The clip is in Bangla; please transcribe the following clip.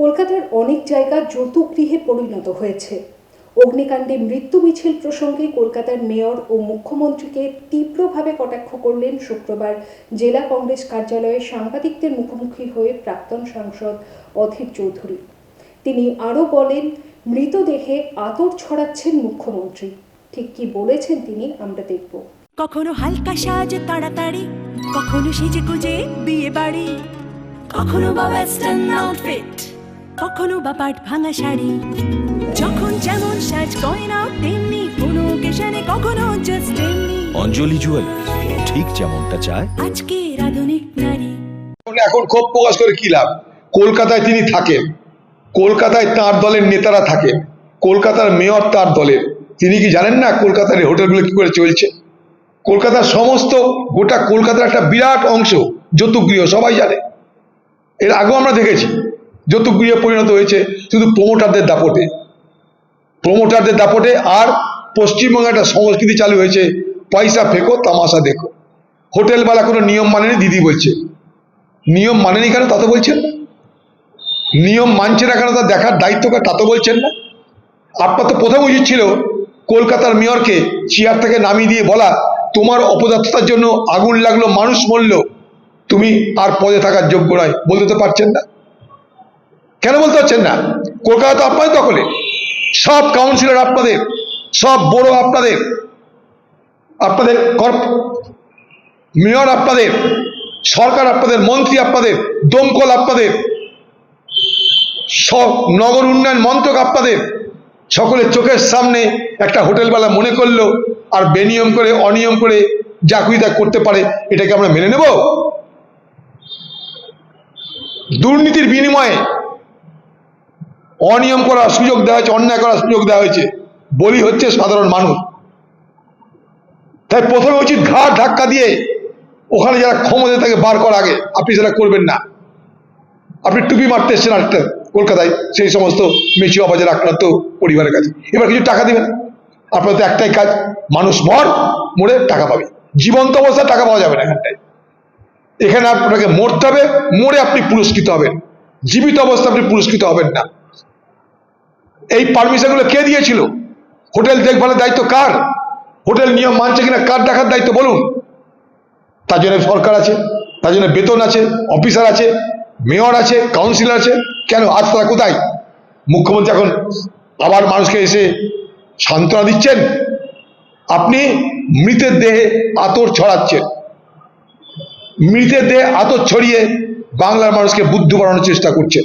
কলকাতার অনেক জায়গা যৌতুগৃহে পরিণত হয়েছে। অগ্নিকাণ্ডে মৃত্যু মিছিল প্রসঙ্গে কলকাতার মেয়র ও মুখ্যমন্ত্রীকে তীব্রভাবে কটাক্ষ করলেন শুক্রবার জেলা কংগ্রেস কার্যালয়ে সাংবাদিকদের মুখোমুখি হয়ে প্রাক্তন সাংসদ অধীর চৌধুরী। তিনি আরও বলেন, মৃতদেহে আতর ছড়াচ্ছেন মুখ্যমন্ত্রী। ঠিক কি বলেছেন তিনি আমরা দেখব। কখনো হালকা সাজ তাড়াতাড়ি, কখনো সেজে গুজে বিয়ে বাড়ি কখনো বা ওয়েস্টার্ন আউটফিট কখনো বা পাট ভাঙা শাড়ি। যখন যেমন সাজ গয়না তেমনি কোনো ওকেশনে কখনো জাস্ট এমনি অঞ্জলি জুয়েলার্স ঠিক যেমনটা চায়। আজকের আধুনিক নারী। এখন ক্ষোভ প্রকাশ করে কি লাভ? কলকাতায় তিনি থাকেন। কলকাতায় তার দলের নেতারা থাকেন। কলকাতার মেয়র তার দলের। তিনি কি জানেন না কলকাতার এই হোটেলগুলো কি করে চলছে? কলকাতার সমস্ত গোটা কলকাতার একটা বিরাট অংশ যৌতুগৃহ সবাই জানে। এর আগেও আমরা দেখেছি। যৌতুগৃহে পরিণত হয়েছে, শুধু প্রমোটারদের দাপটে। প্রমোটারদের দাপটে আর পশ্চিমবঙ্গে একটা সংস্কৃতি চালু হয়েছে, পয়সা ফেকো, তামাশা দেখো। হোটেলওয়ালা কোনো নিয়ম মানেনি, দিদি বলছে। নিয়ম মানেনি কেন, তা তো বলছেন না। নিয়ম মানছে না কেন, তা দেখার দায়িত্ব তা তো বলছেন না। আপনার তো প্রথম উচিত ছিল কলকাতার মেয়রকে চেয়ার থেকে নামিয়ে দিয়ে বলা, তোমার অপদার্থতার জন্য আগুন লাগল, মানুষ মরল, তুমি আর পদে থাকার যোগ্য নয়, বলতে তো পারছেন না। কেন বলতে পারছেন না? কলকাতা তো আপনাদের দখলে। সব কাউন্সিলর আপনাদের, সব বড় আপনাদের আপনাদের মেয়র আপনাদের, সরকার আপনাদের, মন্ত্রী আপনাদের, দমকল আপনাদের, সব নগর উন্নয়ন মন্ত্রক আপনাদের, সকলের চোখের সামনে একটা হোটেলওয়ালা মনে করল আর বেনিয়ম করে, অনিয়ম করে যা তা করতে পারে, এটাকে আমরা মেনে নেব? দুর্নীতির বিনিময়ে অনিয়ম করার সুযোগ দেওয়া হয়েছে, অন্যায় করার সুযোগ দেওয়া হয়েছে। বলি হচ্ছে সাধারণ মানুষ। তাই প্রথমে উচিত ঘাট ধাক্কা দিয়ে ওখানে যারা ক্ষমতা তাকে বার করার আগে। আপনি সেটা করবেন না। আপনি টুপি মারতে এসছেন একটা কলকাতায়, সেই সমস্ত মেচি অবাজের আক্রান্ত পরিবারের কাছে। এবার কিছু টাকা দিবেন। আপনার তো একটাই কাজ, মানুষ মর, মরে টাকা পাবে। জীবন্ত অবস্থায় টাকা পাওয়া যাবে না এখানটায়। এখানে আপনাকে মরতে হবে, মরে আপনি পুরস্কৃত হবেন। জীবিত অবস্থায় আপনি পুরস্কৃত হবেন না। এই পারমিশনগুলো কে দিয়েছিল? হোটেল দেখভালের দায়িত্ব কার? হোটেল নিয়ম মানছে কিনা? কার দেখার দায়িত্ব বলুন। তার জন্য সরকার আছে, তার জন্য বেতন আছে, অফিসার আছে, মেয়র আছে কাউন্সিলর আছে। কেন? আজ তারা কোথায়? মুখ্যমন্ত্রী এখন আবার মানুষকে এসে সান্ত্বনা দিচ্ছেন? আপনি মৃতের দেহে আতর ছড়াচ্ছেন। মৃতের দেহে আতর ছড়িয়ে বাংলার মানুষকে বুদ্ধ বানানোর চেষ্টা করছেন।